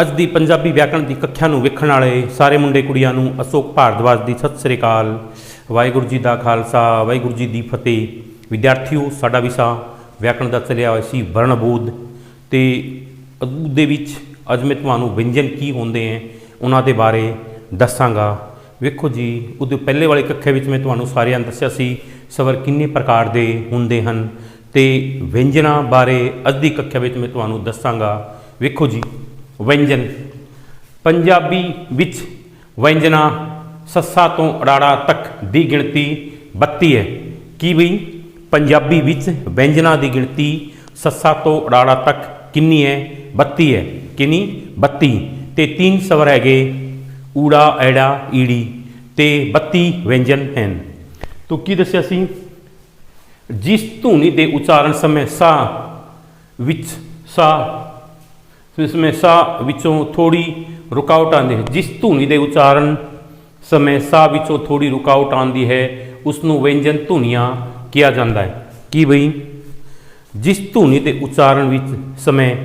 ਅੱਜ ਦੀ ਪੰਜਾਬੀ ਵਿਆਕਰਣ ਦੀ ਕੱਖਿਆ ਨੂੰ ਵੇਖਣ ਵਾਲੇ ਸਾਰੇ ਮੁੰਡੇ ਕੁੜੀਆਂ ਨੂੰ ਅਸ਼ੋਕ ਭਾਰਦਵਾਜ ਦੀ ਸਤਿ ਸ੍ਰੀ ਅਕਾਲ। ਵਾਹਿਗੁਰੂ ਜੀ ਦਾ ਖਾਲਸਾ, ਵਾਹਿਗੁਰੂ ਜੀ ਦੀ ਫਤਿਹ। ਵਿਦਿਆਰਥੀਓ, ਸਾਡਾ ਵਿਸ਼ਾ ਵਿਆਕਰਣ ਦਾ ਚੱਲਿਆ ਹੋਇਆ ਸੀ ਵਰਣਬੋਧ ਤੇ ਅਦੂ ਦੇ ਵਿੱਚ ਅੱਜ ਮੈਂ ਤੁਹਾਨੂੰ ਵਿਅੰਜਨ ਕੀ ਹੁੰਦੇ ਹੈ ਉਹਨਾਂ ਦੇ ਬਾਰੇ ਦੱਸਾਂਗਾ। ਵੇਖੋ ਜੀ, ਉਹਦੇ ਪਹਿਲੇ ਵਾਲੇ ਕੱਖੇ ਵਿੱਚ ਮੈਂ ਤੁਹਾਨੂੰ ਸਾਰਿਆਂ ਨੂੰ ਦੱਸਿਆ ਸੀ, ਸਵਰ ਕਿੰਨੇ ਪ੍ਰਕਾਰ ਦੇ ਹੁੰਦੇ ਹਨ ਤੇ ਵਿਅੰਜਨਾਂ ਬਾਰੇ ਅੱਜ ਦੀ ਕੱਖਿਆ ਵਿੱਚ ਮੈਂ ਤੁਹਾਨੂੰ ਦੱਸਾਂਗਾ। ਵੇਖੋ ਜੀ। ਵਿਅੰਜਨ। ਪੰਜਾਬੀ ਵਿੱਚ ਵਿਅੰਜਨਾਂ ਸੱਸਾ ਤੋਂ ਅੜਾੜਾ ਤੱਕ ਦੀ ਗਿਣਤੀ 32 ਹੈ। ਕੀ ਬਈ? ਪੰਜਾਬੀ ਵਿੱਚ ਵਿਅੰਜਨਾਂ ਦੀ ਗਿਣਤੀ ਸੱਸਾ ਤੋਂ ਅੜਾੜਾ ਤੱਕ ਕਿੰਨੀ ਹੈ? 32 ਹੈ। ਕਿੰਨੀ? 32 ਤੇ ਤਿੰਨ ਸਵਰ ਹੈਗੇ। ਊੜਾ, ਐੜਾ, ਈੜੀ ਤੇ 32 ਵਿਅੰਜਨ ਹਨ। ਤੋ ਕੀ ਦੱਸਿਆ ਸੀ? ਜਿਸ ਧੁਨੀ ਦੇ ਉਚਾਰਨ ਸਮੇਂ ਸਾ ਵਿੱਚ ਸਾ ਇਸਮੇ ਸਾ ਵਿੱਚੋਂ ਥੋੜੀ ਰੁਕਾਵਟ ਆਉਂਦੀ ਹੈ। ਜਿਸ ਧੁਨੀ ਦੇ ਉਚਾਰਨ ਸਮੇਂ ਸਾ ਵਿੱਚੋਂ ਥੋੜੀ ਰੁਕਾਵਟ ਆਉਂਦੀ ਹੈ ਉਸ ਨੂੰ ਵਿਅੰਜਨ ਧੁਨੀਆਂ ਕਿਹਾ ਜਾਂਦਾ ਹੈ। ਕੀ ਬਈ? ਜਿਸ ਧੁਨੀ ਦੇ ਉਚਾਰਨ ਵਿੱਚ ਸਮੇਂ,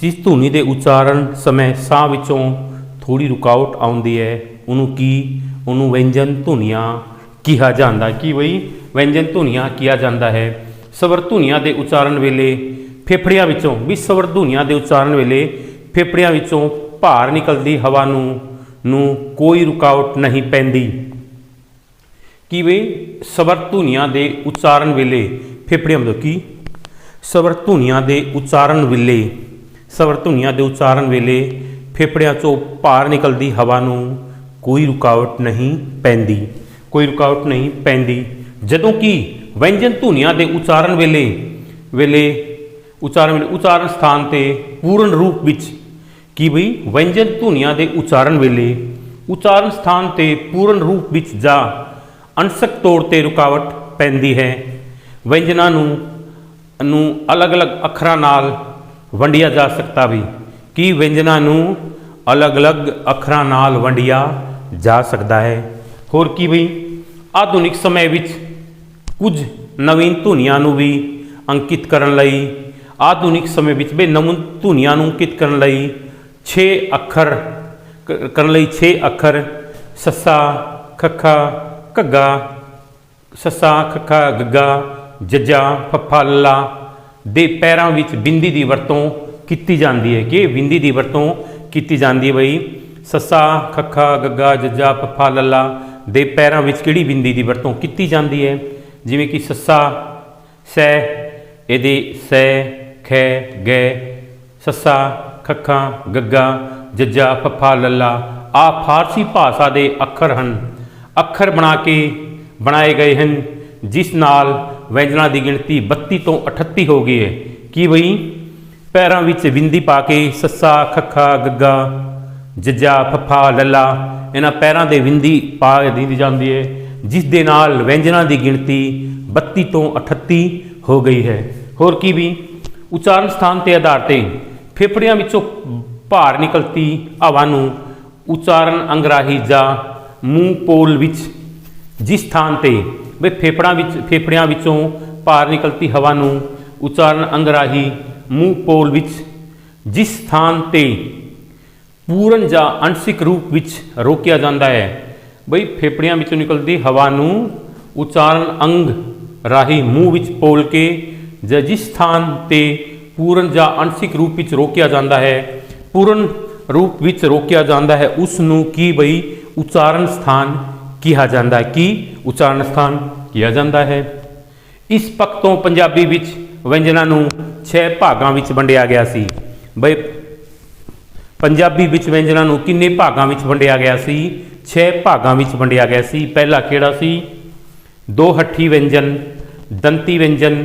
ਜਿਸ ਧੁਨੀ ਦੇ ਉਚਾਰਨ ਸਮੇਂ ਸਾਹ ਵਿੱਚੋਂ ਥੋੜੀ ਰੁਕਾਵਟ ਆਉਂਦੀ ਹੈ, ਉਹਨੂੰ ਕੀ? ਉਹਨੂੰ ਵਿਅੰਜਨ ਧੁਨੀਆਂ ਕਿਹਾ ਜਾਂਦਾ ਕੀ ਬਈ? ਵਿਅੰਜਨ ਧੁਨੀਆਂ ਕਿਹਾ ਜਾਂਦਾ ਹੈ। ਸਵਰ ਧੁਨੀਆਂ ਦੇ ਉਚਾਰਨ ਵੇਲੇ ਫੇਫੜਿਆਂ ਵਿੱਚੋਂ ਵੀ ਸਵਰ ਧੁਨੀਆਂ ਦੇ ਉਚਾਰਨ ਵੇਲੇ ਫੇਫੜਿਆਂ ਵਿੱਚੋਂ ਭਾਰ ਨਿਕਲਦੀ ਹਵਾ ਨੂੰ ਨੂੰ ਕੋਈ ਰੁਕਾਵਟ ਨਹੀਂ ਪੈਂਦੀ। ਕਿਵੇਂ ਸਵਰ ਧੁਨੀਆਂ ਦੇ ਉਚਾਰਨ ਵੇਲੇ ਫੇਫੜਿਆਂ ਮਤਲਬ ਕੀ? ਸਵਰ ਧੁਨੀਆਂ ਦੇ ਉਚਾਰਨ ਵੇਲੇ, ਸਵਰ ਧੁਨੀਆਂ ਦੇ ਉਚਾਰਨ ਵੇਲੇ ਫੇਫੜਿਆਂ ਚੋਂ ਭਾਰ ਨਿਕਲਦੀ ਹਵਾ ਨੂੰ ਕੋਈ ਰੁਕਾਵਟ ਨਹੀਂ ਪੈਂਦੀ। ਕੋਈ ਰੁਕਾਵਟ ਨਹੀਂ ਪੈਂਦੀ। ਜਦੋਂ ਕਿ ਵਿਅੰਜਨ ਧੁਨੀਆਂ ਦੇ ਉਚਾਰਨ ਵੇਲੇ ਵੇਲੇ ਉਚਾਰਨ ਵੇਲੇ, ਉਚਾਰਨ ਸਥਾਨ ਤੇ ਪੂਰਨ ਰੂਪ ਵਿੱਚ ਕੀ ਵੀ ਵਿਅੰਜਨ ਧੁਨੀਆਂ ਦੇ ਉਚਾਰਨ ਵੇਲੇ, ਉਚਾਰਨ ਸਥਾਨ ਤੇ ਪੂਰਨ ਰੂਪ ਵਿੱਚ ਜਾਂ ਅੰਸ਼ਕ ਤੌਰ ਤੇ ਰੁਕਾਵਟ ਪੈਂਦੀ ਹੈ। ਵਿਅੰਜਨਾਂ ਨੂੰ ਨੂੰ ਅਲੱਗ-ਅਲੱਗ ਅੱਖਰਾਂ ਨਾਲ ਵੰਡਿਆ ਜਾ ਸਕਦਾ ਵੀ। ਕੀ ਵਿਅੰਜਨਾਂ ਨੂੰ ਅਲੱਗ-ਅਲੱਗ ਅੱਖਰਾਂ ਨਾਲ ਵੰਡਿਆ ਜਾ ਸਕਦਾ ਹੈ? ਹੋਰ ਕੀ ਵੀ ਆਧੁਨਿਕ ਸਮੇਂ ਵਿੱਚ ਕੁਝ ਨਵੀਨ ਧੁਨੀਆਂ ਨੂੰ ਵੀ ਅੰਕਿਤ ਕਰਨ ਲਈ ਆਧੁਨਿਕ ਸਮੇਂ ਵਿੱਚ ਬਈ ਧੁਨੀਆਂ ਨੂੰ ਕਿਤ ਕਰਨ ਲਈ 6 ਅੱਖਰ ਕਰਨ ਲਈ 6 ਅੱਖਰ, ਸੱਸਾ, ਖੱਖਾ, ਘੱਗਾ, ਸੱਸਾ, ਖੱਖਾ, ਗੱਗਾ, ਜੱਜਾ, ਫੱਫਾ, ਲੱਲਾ ਦੇ ਪੈਰਾਂ ਵਿੱਚ ਬਿੰਦੀ ਦੀ ਵਰਤੋਂ ਕੀਤੀ ਜਾਂਦੀ ਹੈ। ਕਿ ਬਿੰਦੀ ਦੀ ਵਰਤੋਂ ਕੀਤੀ ਜਾਂਦੀ ਹੈ ਬਈ ਸੱਸਾ, ਖੱਖਾ, ਗੱਗਾ, ਜੱਜਾ, ਫੱਫਾ, ਲੱਲਾ ਦੇ ਪੈਰਾਂ ਵਿੱਚ ਕਿਹੜੀ ਬਿੰਦੀ ਦੀ ਵਰਤੋਂ ਕੀਤੀ ਜਾਂਦੀ ਹੈ? ਜਿਵੇਂ ਕਿ ਸੱਸਾ, ਸੈ, ਇਹਦੇ ਸੈ ਖੈ, ਗੈ, ਸੱਸਾ, ਖੱਖਾ, ਗੱਗਾ, ਜੱਜਾ, ਫੱਫਾ, ਲੱਲਾ, ਆ ਫਾਰਸੀ ਭਾਸ਼ਾ ਦੇ ਅੱਖਰ ਹਨ। ਅੱਖਰ ਬਣਾ ਕੇ ਬਣਾਏ ਗਏ ਹਨ, ਜਿਸ ਨਾਲ ਵਿਅੰਜਨਾਂ ਦੀ ਗਿਣਤੀ 32 ਤੋਂ 38 ਹੋ ਗਈ ਹੈ। ਕੀ ਬਈ? ਪੈਰਾਂ ਵਿੱਚ ਬਿੰਦੀ ਪਾ ਕੇ ਸੱਸਾ, ਖੱਖਾ, ਗੱਗਾ, ਜੱਜਾ, ਫੱਫਾ, ਲੱਲਾ, ਇਹਨਾਂ ਪੈਰਾਂ ਦੇ ਬਿੰਦੀ ਪਾ ਦਿੱਤੀ ਜਾਂਦੀ ਹੈ, ਜਿਸ ਦੇ ਨਾਲ ਵਿਅੰਜਨਾਂ ਦੀ ਗਿਣਤੀ 32 ਤੋਂ 38 ਹੋ ਗਈ ਹੈ। ਹੋਰ ਕੀ ਵੀ ਉਚਾਰਨ ਸਥਾਨ ਤੇ ਆਧਾਰ ਤੇ ਫੇਫੜਿਆਂ ਵਿੱਚੋਂ ਭਾਰ ਨਿਕਲਤੀ ਹਵਾ ਨੂੰ ਉਚਾਰਨ ਅੰਗ ਰਾਹੀਂ ਜਾਂ ਮੂੰਹ ਪੋਲ ਵਿੱਚ, ਜਿਸ ਸਥਾਨ ਤੇ ਵੀ ਫੇਫੜਾਂ ਵਿੱਚ, ਫੇਫੜਿਆਂ ਵਿੱਚੋਂ ਭਾਰ ਨਿਕਲਤੀ ਹਵਾ ਨੂੰ ਉਚਾਰਨ ਅੰਗ ਰਾਹੀਂ ਮੂੰਹ ਪੋਲ ਵਿੱਚ, ਜਿਸ ਸਥਾਨ ਤੇ ਪੂਰਨ ਜਾਂ ਅੰਸ਼ਿਕ ਰੂਪ ਵਿੱਚ ਰੋਕਿਆ ਜਾਂਦਾ ਹੈ, ਬਈ ਫੇਫੜਿਆਂ ਵਿੱਚੋਂ ਨਿਕਲਦੀ ਹਵਾ ਨੂੰ ਉਚਾਰਨ ਅੰਗ ਰਾਹੀਂ ਮੂੰਹ ਵਿੱਚ ਪੋਲ ਕੇ ਜਾਂ ਜਿਸ ਸਥਾਨ ਤੇ ਪੂਰਨ ਜਾਂ ਅੰਸ਼ਿਕ ਰੂਪ ਵਿੱਚ ਰੋਕਿਆ ਜਾਂਦਾ ਹੈ, ਪੂਰਨ ਰੂਪ ਵਿੱਚ ਰੋਕਿਆ ਜਾਂਦਾ ਹੈ ਉਸ ਨੂੰ ਕੀ ਬਈ ਉਚਾਰਨ ਸਥਾਨ ਕਿਹਾ ਜਾਂਦਾ ਹੈ? ਕੀ ਉਚਾਰਨ ਸਥਾਨ ਕਿਹਾ ਜਾਂਦਾ ਹੈ? ਇਸ ਪੱਖ ਤੋਂ ਪੰਜਾਬੀ ਵਿੱਚ ਵਿਅੰਜਨਾਂ ਨੂੰ 6 ਭਾਗਾਂ ਵਿੱਚ ਵੰਡਿਆ ਗਿਆ ਸੀ। ਬਈ ਪੰਜਾਬੀ ਵਿੱਚ ਵਿਅੰਜਨਾਂ ਨੂੰ ਕਿੰਨੇ ਭਾਗਾਂ ਵਿੱਚ ਵੰਡਿਆ ਗਿਆ ਸੀ? 6 ਭਾਗਾਂ ਵਿੱਚ ਵੰਡਿਆ ਗਿਆ ਸੀ। ਪਹਿਲਾ ਕਿਹੜਾ ਸੀ? ਦੋ ਹੱਠੀ ਵਿਅੰਜਨ, ਦੰਤੀ ਵਿਅੰਜਨ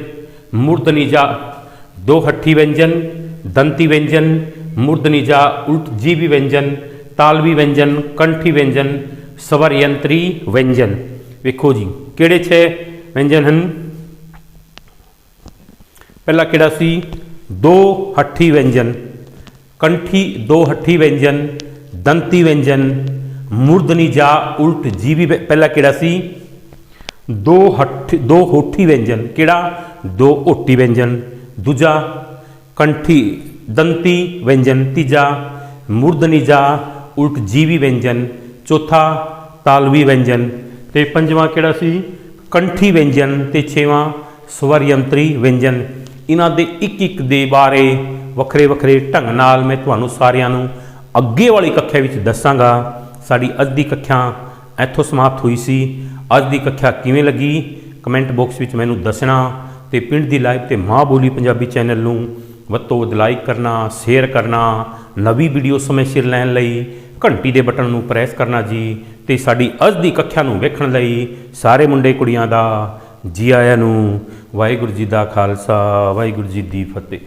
ਮੂਰਧਨੀਜਾ ਦੋ ਹੱਠੀ ਵਿਅੰਜਨ ਦੰਤੀ ਵਿਅੰਜਨ ਮੂਰਧਨੀਜਾ ਉਲਟ ਜੀਵੀ ਵਿਅੰਜਨ ਤਾਲਵੀ ਵਿਅੰਜਨ ਕੰਠੀ ਵਿਅੰਜਨ ਸਵਰ ਯੰਤਰੀ ਵਿਅੰਜਨ ਵੇਖੋ ਜੀ ਕਿਹੜੇ 6 ਵਿਅੰਜਨ ਹਨ ਪਹਿਲਾ ਕਿਹੜਾ ਸੀ ਦੋ ਹੱਠੀ ਵਿਅੰਜਨ ਕੰਠੀ ਦੋ ਹੱਠੀ ਵਿਅੰਜਨ ਦੰਤੀ ਵਿਅੰਜਨ ਮੂਰਧਨੀ ਜਾ ਉਲਟ ਜੀਵੀ ਵਿ- ਪਹਿਲਾ ਕਿਹੜਾ ਸੀ ਦੋ ਹੱਠ ਦੋ ਹੋਠੀ ਵਿਅੰਜਨ ਕਿਹੜਾ ਦੋ ਓਟੀ ਵਿਅੰਜਨ, ਦੂਜਾ ਕੰਠੀ ਦੰਤੀ ਵਿਅੰਜਨ, ਤੀਜਾ ਮੁਰਦਨੀਜਾ ਉਲਟ ਜੀਵੀ ਵਿਅੰਜਨ, ਚੌਥਾ ਤਾਲਵੀ ਵਿਅੰਜਨ ਤੇ ਪੰਜਵਾਂ ਕਿਹੜਾ ਸੀ? ਕੰਠੀ ਵਿਅੰਜਨ ਤੇ ਛੇਵਾਂ ਸਵਰ ਯੰਤਰੀ ਵਿਅੰਜਨ। ਇਹਨਾਂ ਦੇ ਇੱਕ ਇੱਕ ਦੇ ਬਾਰੇ ਵੱਖਰੇ ਵੱਖਰੇ ਢੰਗ ਨਾਲ ਮੈਂ ਤੁਹਾਨੂੰ ਸਾਰਿਆਂ ਨੂੰ ਅੱਗੇ ਵਾਲੀ ਕੱਖਿਆ ਵਿੱਚ ਦੱਸਾਂਗਾ। ਸਾਡੀ ਅੱਜ ਦੀ ਕੱਖਿਆ ਇੱਥੋਂ ਸਮਾਪਤ ਹੋਈ ਸੀ। ਅੱਜ ਦੀ ਕੱਖਿਆ ਕਿਵੇਂ ਲੱਗੀ? ਕਮੈਂਟ ਬਾਕਸ ਵਿੱਚ ਮੈਨੂੰ ਦੱਸਣਾ। ਤੇ ਪਿੰਡ ਦੀ ਲਾਈਵ ਤੇ ਮਾਂ ਬੋਲੀ ਪੰਜਾਬੀ ਚੈਨਲ ਨੂੰ ਵੱਧ ਤੋਂ ਵੱਧ ਲਾਈਕ ਕਰਨਾ ਸ਼ੇਅਰ ਕਰਨਾ, ਨਵੀਂ ਵੀਡੀਓ ਸਮੇਂ ਸਿਰ ਲੈਣ ਲਈ ਘੰਟੀ ਦੇ ਬਟਨ ਨੂੰ ਪ੍ਰੈਸ ਕਰਨਾ ਜੀ ਤੇ ਸਾਡੀ ਅੱਜ ਦੀ ਕੱਖਿਆ ਨੂੰ ਵੇਖਣ ਲਈ ਸਾਰੇ ਮੁੰਡੇ ਕੁੜੀਆਂ ਦਾ ਜੀ ਆਇਆਂ ਨੂੰ ਵਾਹਿਗੁਰੂ ਜੀ ਦਾ ਖਾਲਸਾ, ਵਾਹਿਗੁਰੂ ਜੀ ਦੀ ਫਤਿਹ।